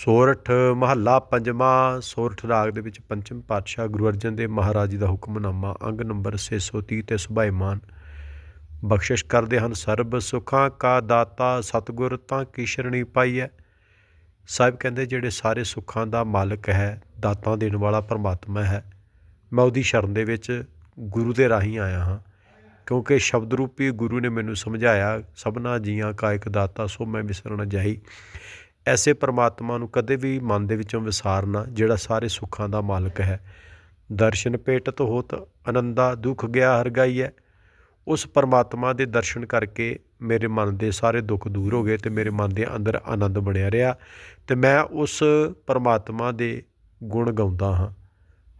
ਸੋਰਠ ਮਹੱਲਾ ਪੰਜਵਾਂ, ਸੋਰਠ ਰਾਗ ਦੇ ਵਿੱਚ ਪੰਚਮ ਪਾਤਸ਼ਾਹ ਗੁਰੂ ਅਰਜਨ ਦੇਵ ਮਹਾਰਾਜ ਜੀ ਦਾ ਹੁਕਮਨਾਮਾ, ਅੰਗ ਨੰਬਰ 630 ਤੇ ਸੁਭਾਈਮਾਨ। ਬਖਸ਼ਿਸ਼ ਕਰਦੇ ਹਨ, ਸਰਬ ਸੁਖਾਂ ਕਾ ਦਾਤਾ ਸਤਿਗੁਰ ਤਾਂ ਕੀ ਸ਼ਰਣੀ ਪਾਈ ਹੈ ਸਾਹਿਬ ਕਹਿੰਦੇ, ਜਿਹੜੇ ਸਾਰੇ ਸੁੱਖਾਂ ਦਾ ਮਾਲਕ ਹੈ, ਦਾਤਾਂ ਦੇਣ ਵਾਲਾ ਪਰਮਾਤਮਾ ਹੈ। ਮੈਂ ਉਹਦੀ ਸ਼ਰਨ ਦੇ ਵਿੱਚ ਗੁਰੂ ਦੇ ਰਾਹੀਂ ਆਇਆ ਹਾਂ, ਕਿਉਂਕਿ ਸ਼ਬਦ ਰੂਪੀ ਗੁਰੂ ਨੇ ਮੈਨੂੰ ਸਮਝਾਇਆ, ਸਭਨਾ ਜੀਆਂ ਕਾ ਇੱਕ ਦਾਤਾ ਸੋ ਮੈਂ ਵਿਸਰਣ ਜਾਈ ਐਸੇ ਪਰਮਾਤਮਾ ਨੂੰ ਕਦੇ ਵੀ ਮਨ ਦੇ ਵਿੱਚੋਂ ਵਿਸਾਰਨਾ ਜਿਹੜਾ ਸਾਰੇ ਸੁੱਖਾਂ ਦਾ ਮਾਲਕ ਹੈ। ਦਰਸ਼ਨ ਭੇਟਤ ਹੋਤ ਆਨੰਦਾ ਦੁੱਖ ਗਿਆ ਹਰ ਗਾਈਐ। ਉਸ ਪਰਮਾਤਮਾ ਦੇ ਦਰਸ਼ਨ ਕਰਕੇ ਮੇਰੇ ਮਨ ਦੇ ਸਾਰੇ ਦੁੱਖ ਦੂਰ ਹੋ ਗਏ ਤੇ ਮੇਰੇ ਮਨ ਦੇ ਅੰਦਰ ਆਨੰਦ ਬਣਿਆ ਰਿਹਾ ਤੇ ਮੈਂ ਉਸ ਪਰਮਾਤਮਾ ਦੇ ਗੁਣ ਗਾਉਂਦਾ ਹਾਂ।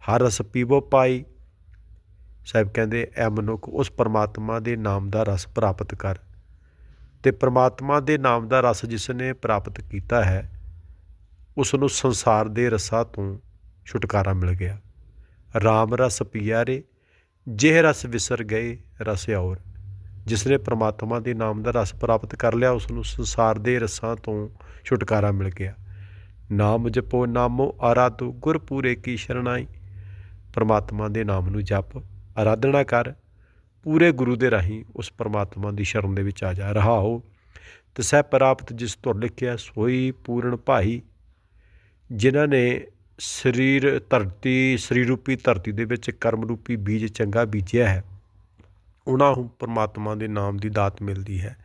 ਹਰ ਰਸ ਪੀਵੋ ਪਾਈ। ਸਾਹਿਬ ਕਹਿੰਦੇ, ਐ ਮਨੁੱਖ ਉਸ ਪਰਮਾਤਮਾ ਦੇ ਨਾਮ ਦਾ ਰਸ ਪ੍ਰਾਪਤ ਕਰ। ਤੇ ਪ੍ਰਮਾਤਮਾ ਦੇ ਨਾਮ ਦਾ ਰਸ ਜਿਸ ਨੇ ਪ੍ਰਾਪਤ ਕੀਤਾ ਹੈ, ਉਸ ਨੂੰ ਸੰਸਾਰ ਦੇ ਰਸਾਂ ਤੋਂ ਛੁਟਕਾਰਾ ਮਿਲ ਗਿਆ। ਰਾਮ ਰਸ ਪੀਆ ਰੇ, ਜਿਹ ਰਸ ਵਿਸਰ ਗਏ ਰਸ ਔਰ। ਜਿਸ ਨੇ ਪ੍ਰਮਾਤਮਾ ਦੇ ਨਾਮ ਦਾ ਰਸ ਪ੍ਰਾਪਤ ਕਰ ਲਿਆ, ਉਸ ਨੂੰ ਸੰਸਾਰ ਦੇ ਰਸਾਂ ਤੋਂ ਛੁਟਕਾਰਾ ਮਿਲ ਗਿਆ। ਨਾਮ ਜਪੋ, ਨਾਮੋ ਆਰਾਧੋ ਗੁਰ ਪੂਰੇ ਕੀ ਸ਼ਰਣਾਈ। ਪ੍ਰਮਾਤਮਾ ਦੇ ਨਾਮ ਨੂੰ ਜਪ ਆਰਾਧਨਾ ਕਰ। ਪੂਰੇ ਗੁਰੂ ਦੇ ਰਾਹੀਂ ਉਸ ਪਰਮਾਤਮਾ ਦੀ ਸ਼ਰਨ ਦੇ ਵਿੱਚ ਆ ਜਾ ਰਹਾ ਹੋ। ਤੇ ਸਹਿ ਪ੍ਰਾਪਤ ਜਿਸ ਤੋਂ ਲਿਖਿਆ, ਸੋਈ ਪੂਰਨ ਭਾਈ, ਜਿਨ੍ਹਾਂ ਨੇ ਸਰੀਰ ਧਰਤੀ ਸਰੀਰ ਰੂਪੀ ਧਰਤੀ ਦੇ ਵਿੱਚ ਕਰਮ ਰੂਪੀ ਬੀਜ ਚੰਗਾ ਬੀਜਿਆ ਹੈ, ਉਹਨਾਂ ਨੂੰ ਪਰਮਾਤਮਾ ਦੇ ਨਾਮ ਦੀ ਦਾਤ ਮਿਲਦੀ ਹੈ।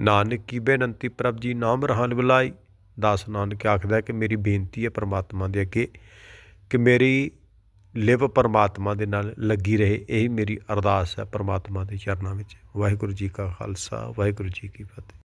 ਨਾਨਕ ਕੀ ਬੇਨੰਤੀ ਪ੍ਰਭ ਜੀ, ਨਾਮ ਰਹਾਨ ਬੁਲਾਈ। ਦਾਸ ਨਾਨਕ ਆਖਦਾ ਕਿ ਮੇਰੀ ਬੇਨਤੀ ਹੈ ਪਰਮਾਤਮਾ ਦੇ ਅੱਗੇ ਕਿ ਮੇਰੀ ਲਿਵ ਪਰਮਾਤਮਾ ਦੇ ਨਾਲ ਲੱਗੀ ਰਹੇ, ਇਹੀ ਮੇਰੀ ਅਰਦਾਸ ਹੈ ਪਰਮਾਤਮਾ ਦੇ ਚਰਨਾਂ ਵਿੱਚ। ਵਾਹਿਗੁਰੂ ਜੀ ਕਾ ਖਾਲਸਾ, ਵਾਹਿਗੁਰੂ ਜੀ ਕੀ ਫਤਿਹ।